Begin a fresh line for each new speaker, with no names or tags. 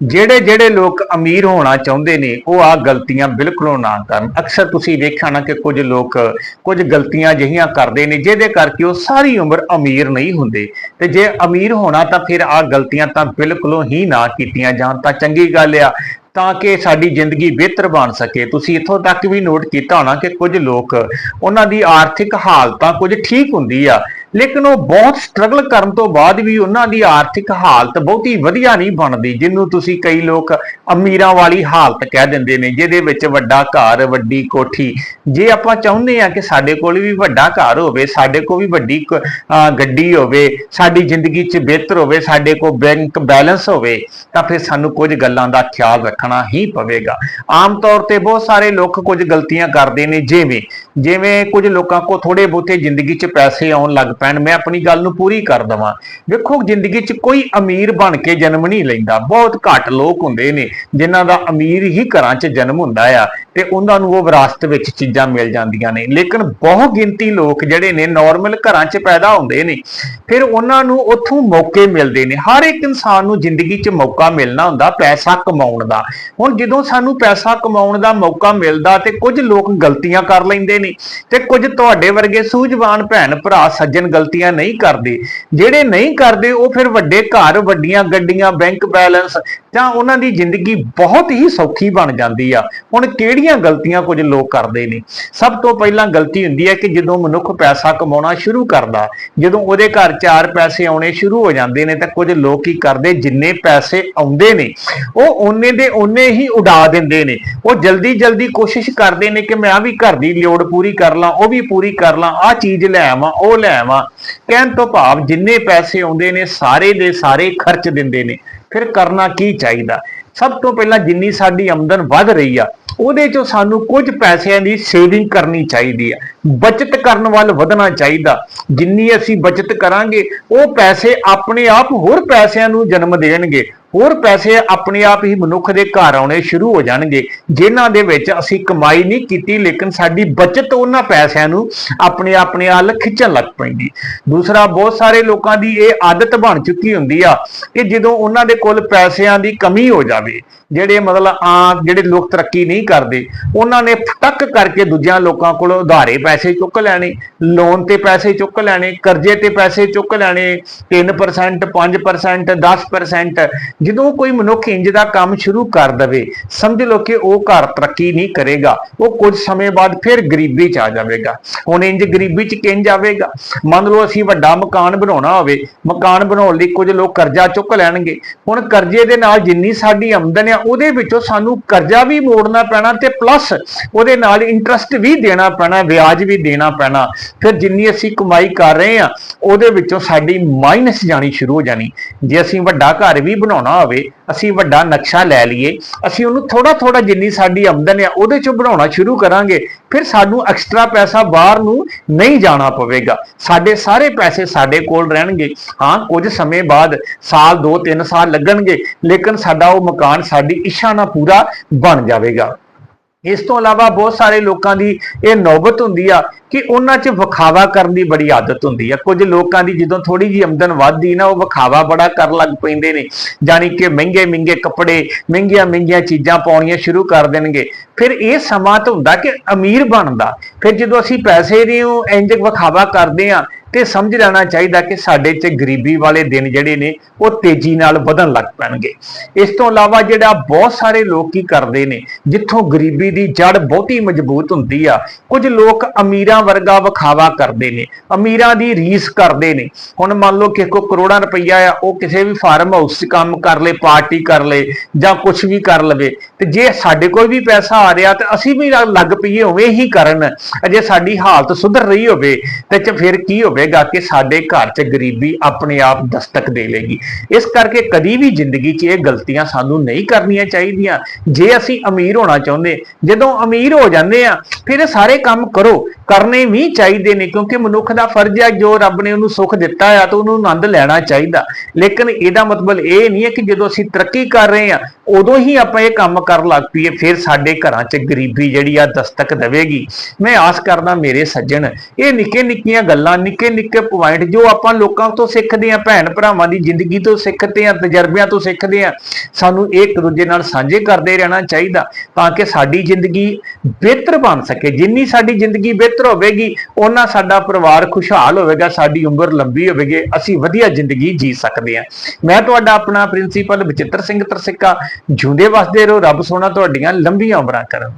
ਜਿਹੜੇ ਜਿਹੜੇ ਲੋਕ ਅਮੀਰ ਹੋਣਾ ਚਾਹੁੰਦੇ ਨੇ, ਉਹ ਆ ਗਲਤੀਆਂ ਬਿਲਕੁਲ ਨਾ ਕਰਨ। ਅਕਸਰ ਤੁਸੀਂ ਵੇਖਿਆ ਨਾ ਕਿ ਕੁਝ ਲੋਕ ਕੁਝ ਗਲਤੀਆਂ ਜਿਹੀਆਂ ਕਰਦੇ ਨੇ, ਜਿਹਦੇ ਕਰਕੇ ਉਹ ਸਾਰੀ ਉਮਰ ਅਮੀਰ ਨਹੀਂ ਹੁੰਦੇ। ਤੇ ਜੇ ਅਮੀਰ ਹੋਣਾ ਤਾਂ ਫਿਰ ਆ ਗਲਤੀਆਂ ਤਾਂ ਬਿਲਕੁਲ ਹੀ ਨਾ ਕੀਤੀਆਂ ਜਾਣ। ਤਾਂ ਚੰਗੀ ਗੱਲ ਆ, ਤਾਂ ਕਿ ਸਾਡੀ ਜ਼ਿੰਦਗੀ ਬਿਹਤਰ ਬਣ ਸਕੇ। ਤੁਸੀਂ ਇੱਥੋਂ ਤੱਕ ਵੀ ਨੋਟ ਕੀਤਾ ਹੋਣਾ ਕਿ ਕੁਝ ਲੋਕ, ਉਹਨਾਂ ਦੀ ਆਰਥਿਕ ਹਾਲਤਾਂ ਕੁਝ ਠੀਕ ਹੁੰਦੀ ਆ। ਲੇਕਿਨ ਉਹ ਬਹੁਤ ਸਟਰਗਲ ਕਰਨ ਤੋਂ ਬਾਅਦ ਵੀ ਉਹਨਾਂ ਦੀ ਆਰਥਿਕ ਹਾਲਤ ਬਹੁਤੀ ਵਧੀਆ ਨਹੀਂ ਬਣਦੀ, ਜਿਹਨੂੰ ਤੁਸੀਂ ਕਈ ਲੋਕ ਅਮੀਰਾਂ ਵਾਲੀ ਹਾਲਤ ਕਹਿ ਦਿੰਦੇ ਨੇ, ਜਿਹਦੇ ਵਿੱਚ ਵੱਡਾ ਘਰ, ਵੱਡੀ ਕੋਠੀ। ਜੇ ਆਪਾਂ ਚਾਹੁੰਦੇ ਆ ਕਿ ਸਾਡੇ ਕੋਲ ਵੀ ਵੱਡਾ ਘਰ ਹੋਵੇ, ਸਾਡੇ ਕੋਲ ਵੀ ਵੱਡੀ ਗੱਡੀ ਹੋਵੇ, ਸਾਡੀ ਜ਼ਿੰਦਗੀ 'ਚ ਬਿਹਤਰ ਹੋਵੇ, ਸਾਡੇ ਕੋਲ ਬੈਂਕ ਬੈਲੈਂਸ ਹੋਵੇ, ਤਾਂ ਫਿਰ ਸਾਨੂੰ ਕੁਝ ਗੱਲਾਂ ਦਾ ਖਿਆਲ ਰੱਖਣਾ ਹੀ ਪਵੇਗਾ। ਆਮ ਤੌਰ ਤੇ ਬਹੁਤ ਸਾਰੇ ਲੋਕ ਕੁਝ ਗਲਤੀਆਂ ਕਰਦੇ ਨੇ, ਜਿਵੇਂ ਜਿਵੇਂ ਕੁਝ ਲੋਕਾਂ ਕੋ ਥੋੜੇ ਬਹੁਤੇ ਜ਼ਿੰਦਗੀ 'ਚ ਪੈਸੇ ਆਉਣ ਲੱਗ ਪੈਣ ਮੈਂ ਆਪਣੀ ਗੱਲ ਨੂੰ ਪੂਰੀ ਕਰ ਦਵਾਂ। ਵੇਖੋ, ਜ਼ਿੰਦਗੀ 'ਚ ਕੋਈ ਅਮੀਰ ਬਣ ਕੇ ਜਨਮ ਨਹੀਂ ਲੈਂਦਾ। ਬਹੁਤ ਘੱਟ ਲੋਕ ਹੁੰਦੇ ਨੇ, ਜਿਨ੍ਹਾਂ ਦਾ ਅਮੀਰ ਹੀ ਘਰਾਂ 'ਚ ਜਨਮ ਹੁੰਦਾ ਆ। ਤੇ ਉਹਨਾਂ ਨੂੰ ਉਹ ਵਿਰਾਸਤ ਵਿੱਚ ਚੀਜ਼ਾਂ ਮਿਲ ਜਾਂਦੀਆਂ ਨੇ। ਲੇਕਿਨ ਬਹੁ ਗਿਣਤੀ ਲੋਕ ਜਿਹੜੇ ਨੇ ਨਾਰਮਲ ਘਰਾਂ 'ਚ ਪੈਦਾ ਹੁੰਦੇ ਨੇ, ਫਿਰ ਉਹਨਾਂ ਨੂੰ ਉੱਥੋਂ ਮੌਕੇ ਮਿਲਦੇ ਨੇ। ਹਰ ਇੱਕ ਇਨਸਾਨ ਨੂੰ ਜ਼ਿੰਦਗੀ 'ਚ ਮੌਕਾ ਮਿਲਣਾ ਹੁੰਦਾ ਪੈਸਾ ਕਮਾਉਣ ਦਾ। ਹੁਣ ਜਦੋਂ ਸਾਨੂੰ ਪੈਸਾ ਕਮਾਉਣ ਦਾ ਮੌਕਾ ਮਿਲਦਾ ਤੇ ਕੁਝ ਲੋਕ ਗਲਤੀਆਂ ਕਰ ਲੈਂਦੇ ਨੇ ਤੇ ਕੁਝ ਤੁਹਾਡੇ ਵਰਗੇ ਸੂਝਵਾਨ ਭੈਣ ਭਰਾ ਸੱਜਣ ਗਲਤੀਆਂ ਨਹੀਂ ਕਰਦੇ। ਜਿਹੜੇ ਨਹੀਂ ਕਰਦੇ, ਉਹ ਫਿਰ ਵੱਡੇ ਘਰ, ਵੱਡੀਆਂ ਗੱਡੀਆਂ ਬੈਂਕ ਬੈਲੈਂਸ ਤਾਂ ਉਹਨਾਂ ਦੀ ਜ਼ਿੰਦਗੀ ਬਹੁਤ ਹੀ ਸੌਖੀ ਬਣ ਜਾਂਦੀ ਆ। ਹੁਣ ਕਿਹੜੀਆਂ ਗਲਤੀਆਂ ਕੁਝ ਲੋਕ ਕਰਦੇ ਨੇ, ਸਭ ਤੋਂ ਪਹਿਲਾਂ ਗਲਤੀ ਹੁੰਦੀ ਹੈ ਕਿ ਜਦੋਂ ਮਨੁੱਖ ਪੈਸਾ ਕਮਾਉਣਾ ਸ਼ੁਰੂ ਕਰਦਾ, ਜਦੋਂ ਉਹਦੇ ਘਰ ਚਾਰ ਪੈਸੇ ਆਉਣੇ ਸ਼ੁਰੂ ਹੋ ਜਾਂਦੇ ਨੇ ਤਾਂ ਕੁਝ ਲੋਕ ਕੀ ਕਰਦੇ, ਜਿੰਨੇ ਪੈਸੇ ਆਉਂਦੇ ਨੇ, ਉਹ ਉਹਨੇ ਦੇ ਉਹਨੇ ਹੀ ਉਡਾ ਦਿੰਦੇ ਨੇ। ਉਹ ਜਲਦੀ ਜਲਦੀ ਕੋਸ਼ਿਸ਼ ਕਰਦੇ ਨੇ ਕਿ ਮੈਂ ਆ ਵੀ ਘਰ ਦੀ ਲੋੜ ਪੂਰੀ ਕਰ ਲਾਂ, ਉਹ ਵੀ ਪੂਰੀ ਕਰ ਲਾਂ ਆ ਚੀਜ਼ ਲੈ ਆਵਾਂ, ਉਹ ਲੈ ਆਵਾਂ। ਕਹਿਣ ਤੋਂ ਭਾਵ ਜਿੰਨੇ ਪੈਸੇ ਆਉਂਦੇ ਨੇ, ਸਾਰੇ ਦੇ ਸਾਰੇ ਖਰਚ ਦਿੰਦੇ ਨੇ। ਫਿਰ ਕਰਨਾ ਕੀ ਚਾਹੀਦਾ? ਸਭ ਤੋਂ ਪਹਿਲਾਂ ਜਿੰਨੀ ਸਾਡੀ ਆਮਦਨ ਵੱਧ ਰਹੀ ਆ ਉਹਦੇ ਚੋਂ ਸਾਨੂੰ ਕੁਝ ਪੈਸਿਆਂ ਦੀ ਸੇਵਿੰਗ ਕਰਨੀ ਚਾਹੀਦੀ ਹੈ ਬਚਤ ਕਰਨ ਵੱਲ ਵਧਣਾ ਚਾਹੀਦਾ। ਜਿੰਨੀ ਅਸੀਂ ਬਚਤ ਕਰਾਂਗੇ, ਉਹ ਪੈਸੇ ਆਪਣੇ ਆਪ ਹੋਰ ਪੈਸਿਆਂ ਨੂੰ ਜਨਮ ਦੇਣਗੇ। ਹੋਰ ਪੈਸੇ ਆਪਣੇ ਆਪ ਹੀ ਮਨੁੱਖ ਦੇ ਘਰ ਆਉਣੇ ਸ਼ੁਰੂ ਹੋ ਜਾਣਗੇ। ਜਿਨ੍ਹਾਂ ਦੇ ਵਿੱਚ ਅਸੀਂ ਕਮਾਈ ਨਹੀਂ ਕੀਤੀ, ਲੇਕਿਨ ਸਾਡੀ ਬਚਤ ਉਹਨਾਂ ਪੈਸਿਆਂ ਨੂੰ ਆਪਣੇ ਆਪਣੇ ਆਲ ਖਿੱਚਣ ਲੱਗ ਪੈਂਦੀ। ਦੂਸਰਾ, ਬਹੁਤ ਸਾਰੇ ਲੋਕਾਂ ਦੀ ਇਹ ਆਦਤ ਬਣ ਚੁੱਕੀ ਹੁੰਦੀ ਆ ਕਿ ਜਦੋਂ ਉਹਨਾਂ ਦੇ ਕੋਲ ਪੈਸਿਆਂ ਦੀ ਕਮੀ ਹੋ ਜਾਵੇ, ਜਿਹੜੇ ਮਤਲਬ ਆ ਜਿਹੜੇ ਲੋਕ ਤਰੱਕੀ ਨਹੀਂ ਕਰਦੇ, ਉਹਨਾਂ ਨੇ ਫਟਕ ਕਰਕੇ ਦੂਜਿਆਂ ਲੋਕਾਂ ਕੋਲੋਂ ਉਧਾਰੇ ਪੈਸੇ ਚੁੱਕ ਲੈਣੇ, ਲੋਨ ਤੇ ਪੈਸੇ ਚੁੱਕ ਲੈਣੇ, ਕਰਜ਼ੇ ਤੇ ਪੈਸੇ ਚੁੱਕ ਲੈਣੇ 3% 5% 10% ਜਦੋਂ ਕੋਈ ਮਨੁੱਖ ਇੰਜ ਦਾ ਕੰਮ ਸ਼ੁਰੂ ਕਰ ਦਵੇ, ਸਮਝ ਲਓ ਕਿ ਉਹ ਘਰ ਤਰੱਕੀ ਨਹੀਂ ਕਰੇਗਾ, ਉਹ ਕੁਝ ਸਮੇਂ ਬਾਅਦ ਫਿਰ ਗਰੀਬੀ ਚ ਆ ਜਾਵੇਗਾ। ਹੁਣ ਇੰਜ ਗਰੀਬੀ ਚ ਕਿੰਜ ਆਵੇਗਾ? ਮੰਨ ਲਓ ਅਸੀਂ ਵੱਡਾ ਮਕਾਨ ਬਣਾਉਣਾ ਹੋਵੇ, ਮਕਾਨ ਬਣਾਉਣ ਲਈ ਕੁਝ ਲੋਕ ਕਰਜ਼ਾ ਚੁੱਕ ਲੈਣਗੇ। ਹੁਣ ਕਰਜ਼ੇ ਦੇ ਨਾਲ ਜਿੰਨੀ ਸਾਡੀ ਆਮਦਨ ਆ, ਉਹਦੇ ਵਿੱਚੋਂ ਸਾਨੂੰ ਕਰਜ਼ਾ ਵੀ ਮੋੜਨਾ ਪੈਣਾ ਤੇ ਪਲੱਸ ਉਹਦੇ ਨਾਲ ਇੰਟਰਸਟ ਵੀ ਦੇਣਾ ਪੈਣਾ, ਵਿਆਜ ਵੀ ਦੇਣਾ ਪੈਣਾ। ਫਿਰ ਜਿੰਨੀ ਅਸੀਂ ਕਮਾਈ ਕਰ ਰਹੇ ਆ, ਉਹਦੇ ਵਿੱਚੋਂ ਸਾਡੀ ਮਾਈਨਸ ਜਾਣੀ ਸ਼ੁਰੂ ਹੋ ਜਾਣੀ। ਜੇ ਅਸੀਂ ਵੱਡਾ ਘਰ ਵੀ ਬਣਾਉਣਾ ਹੋਵੇ, ਅਸੀਂ ਵੱਡਾ ਨਕਸ਼ਾ ਲੈ ਲਈਏ, ਅਸੀਂ ਉਹਨੂੰ ਥੋੜਾ ਥੋੜਾ ਜਿੰਨੀ ਸਾਡੀ ਆਮਦਨ ਆ, ਉਹਦੇ ਚੋਂ ਬਣਾਉਣਾ ਸ਼ੁਰੂ ਕਰਾਂਗੇ, ਫਿਰ ਸਾਨੂੰ ਐਕਸਟਰਾ ਪੈਸਾ ਬਾਹਰ ਨੂੰ ਨਹੀਂ ਜਾਣਾ ਪਵੇਗਾ। ਸਾਡੇ ਸਾਰੇ ਪੈਸੇ ਸਾਡੇ ਕੋਲ ਰਹਿਣਗੇ। ਹਾਂ, ਕੁਝ ਸਮੇਂ ਬਾਅਦ, ਸਾਲ 2-3 ਸਾਲ ਲੱਗਣਗੇ, ਲੇਕਿਨ ਸਾਡਾ ਉਹ ਮਕਾਨ, ਸਾਡੀ ਇੱਛਾ ਨਾਲ ਪੂਰਾ ਬਣ ਜਾਵੇਗਾ। ਇਸ ਤੋਂ ਇਲਾਵਾ ਬਹੁਤ ਸਾਰੇ ਲੋਕਾਂ ਦੀ ਇਹ ਨੌਬਤ ਹੁੰਦੀ ਆ ਕਿ ਉਹਨਾਂ 'ਚ ਵਿਖਾਵਾ ਕਰਨ ਦੀ ਬੜੀ ਆਦਤ ਹੁੰਦੀ ਆ। ਕੁਝ ਲੋਕਾਂ ਦੀ ਜਦੋਂ ਥੋੜੀ ਜੀ ਆਮਦਨ ਵੱਧਦੀ ਨਾ, ਉਹ ਵਿਖਾਵਾ ਬੜਾ ਕਰਨ ਲੱਗ ਪੈਂਦੇ ਨੇ। ਜਾਨੀ ਕਿ ਮਹਿੰਗੇ ਮਹਿੰਗੇ ਕੱਪੜੇ, ਮਹਿੰਗੀਆਂ ਮਹਿੰਗੀਆਂ ਚੀਜ਼ਾਂ ਪਾਉਣੀਆਂ ਸ਼ੁਰੂ ਕਰ ਦੇਣਗੇ। ਫਿਰ ਇਹ ਸਮਾਂ ਤਾਂ ਹੁੰਦਾ ਕਿ ਅਮੀਰ ਬਣਦਾ। ਫਿਰ ਜਦੋਂ ਅਸੀਂ ਪੈਸੇ ਦੀ ਉਹ ਇੰਜ ਵਿਖਾਵਾ ਕਰਦੇ ਆ ਤੇ ਸਮਝ ਲੈਣਾ ਚਾਹੀਦਾ ਕਿ ਸਾਡੇ 'ਚ ਗਰੀਬੀ ਵਾਲੇ ਦਿਨ ਜਿਹੜੇ ਨੇ, ਉਹ ਤੇਜ਼ੀ ਨਾਲ ਵਧਣ ਲੱਗ ਪੈਣਗੇ। ਇਸ ਤੋਂ ਇਲਾਵਾ ਜਿਹੜਾ ਬਹੁਤ ਸਾਰੇ ਲੋਕ ਕੀ ਕਰਦੇ ਨੇ, ਜਿੱਥੋਂ ਗਰੀਬੀ ਦੀ ਜੜ ਬਹੁਤੀ ਮਜ਼ਬੂਤ ਹੁੰਦੀ ਆ, ਕੁਝ ਲੋਕ ਅਮੀਰਾਂ ਵਰਗਾ ਵਿਖਾਵਾ ਕਰਦੇ ਨੇ, ਅਮੀਰਾਂ ਦੀ ਰੀਸ ਕਰਦੇ ਨੇ। ਹੁਣ ਮੰਨ ਲਓ ਕਿ ਕੋ ਕਰੋੜਾਂ ਰੁਪਈਆ ਆ, ਉਹ ਕਿਸੇ ਵੀ ਫਾਰਮ ਹਾਊਸ 'ਚ ਕੰਮ ਕਰ ਲੇ, ਪਾਰਟੀ ਕਰ ਲੇ, ਜਾਂ ਕੁਝ ਵੀ ਕਰ ਲਵੇ, ਤੇ ਜੇ ਸਾਡੇ ਕੋਲ ਵੀ ਪੈਸਾ ਆ ਰਿਹਾ, ਤੇ ਅਸੀਂ ਵੀ ਲੱਗ- ਪਈਏ, ਉਵੇਂ ਹੀ ਕਰਨ। ਅਜੇ ਸਾਡੀ ਹਾਲਤ ਸੁਧਰ ਰਹੀ ਹੋਵੇ, ਤੇ ਚ ਫਿਰ ਕੀ ਹੋਵੇ? ਹੋਵੇਗਾ ਕਿ ਸਾਡੇ ਘਰ 'ਚ ਗਰੀਬੀ ਆਪਣੇ ਆਪ ਦਸਤਕ ਦੇ ਲੇਗੀ ਇਸ ਕਰਕੇ ਕਦੀ ਵੀ ਜ਼ਿੰਦਗੀ 'ਚ ਇਹ ਗਲਤੀਆਂ ਸਾਨੂੰ ਨਹੀਂ ਕਰਨੀਆਂ ਚਾਹੀਦੀਆਂ। ਜੇ ਅਸੀਂ ਅਮੀਰ ਹੋਣਾ ਚਾਹੁੰਦੇ, ਜਦੋਂ ਅਮੀਰ ਹੋ ਜਾਂਦੇ ਆ ਫਿਰ ਸਾਰੇ ਕੰਮ ਕਰੋ। ਕਰਨੇ ਵੀ ਚਾਹੀਦੇ ਨੇ, ਕਿਉਂਕਿ ਮਨੁੱਖ ਦਾ ਫਰਜ਼ ਹੈ, ਜੋ ਰੱਬ ਨੇ ਉਹਨੂੰ ਸੁੱਖ ਦਿੱਤਾ ਆ, ਤਾਂ ਉਹਨੂੰ ਆਨੰਦ ਲੈਣਾ ਚਾਹੀਦਾ। ਲੇਕਿਨ ਇਹਦਾ ਮਤਲਬ ਇਹ ਨਹੀਂ ਹੈ ਕਿ ਜਦੋਂ ਅਸੀਂ ਤਰੱਕੀ ਕਰ ਰਹੇ ਆ ਉਦੋਂ ਹੀ ਆਪਾਂ ਇਹ ਕੰਮ ਕਰਨ ਲੱਗ ਪਈਏ, ਫਿਰ ਸਾਡੇ ਘਰਾਂ 'ਚ ਗਰੀਬੀ ਜਿਹੜੀ ਆ ਦਸਤਕ ਦੇਵੇਗੀ। ਮੈਂ ਆਸ ਕਰਦਾ ਮੇਰੇ ਸੱਜਣ, ਇਹ ਨਿੱਕੇ ਨਿੱਕੀਆਂ ਗੱਲਾਂ, ਨਿੱਕੇ ਨਿੱਕੇ ਪੁਆਇੰਟ ਜੋ ਆਪਾਂ ਲੋਕਾਂ ਤੋਂ ਸਿੱਖਦੇ ਆ ਭੈਣ ਭਰਾਵਾਂ ਦੀ ਜ਼ਿੰਦਗੀ ਤੋਂ ਸਿੱਖਦੇ ਆ ਤਜਰਬਿਆਂ ਤੋਂ ਸਿੱਖਦੇ ਆ ਸਾਨੂੰ ਇੱਕ ਦੂਜੇ ਨਾਲ ਸਾਂਝੇ ਕਰਦੇ ਰਹਿਣਾ ਚਾਹੀਦਾ ਤਾਂ ਕਿ ਸਾਡੀ ਜ਼ਿੰਦਗੀ ਬਿਹਤਰ ਬਣ ਸਕੇ। ਜਿੰਨੀ ਸਾਡੀ ਜ਼ਿੰਦਗੀ ਬਿਹਤਰ ਹੋਵੇਗੀ ਉਹਨਾਂ ਸਾਡਾ ਪਰਿਵਾਰ ਖੁਸ਼ਹਾਲ ਹੋਵੇਗਾ, ਸਾਡੀ ਉਮਰ ਲੰਬੀ ਹੋਵੇਗੀ, ਅਸੀਂ ਵਧੀਆ ਜ਼ਿੰਦਗੀ ਜੀ ਸਕਦੇ ਹਾਂ। ਮੈਂ ਤੁਹਾਡਾ ਆਪਣਾ ਪ੍ਰਿੰਸੀਪਲ ਬਚਿੱਤਰ ਸਿੰਘ ਤਰਸਿੱਕਾ ਜੁੰਦੇ ਵਸਦੇ ਰਹੋ, ਰੱਬ ਸੋਨਾ ਤੁਹਾਡੀਆਂ ਲੰਬੀਆਂ ਉਮਰਾਂ ਕਰਨ।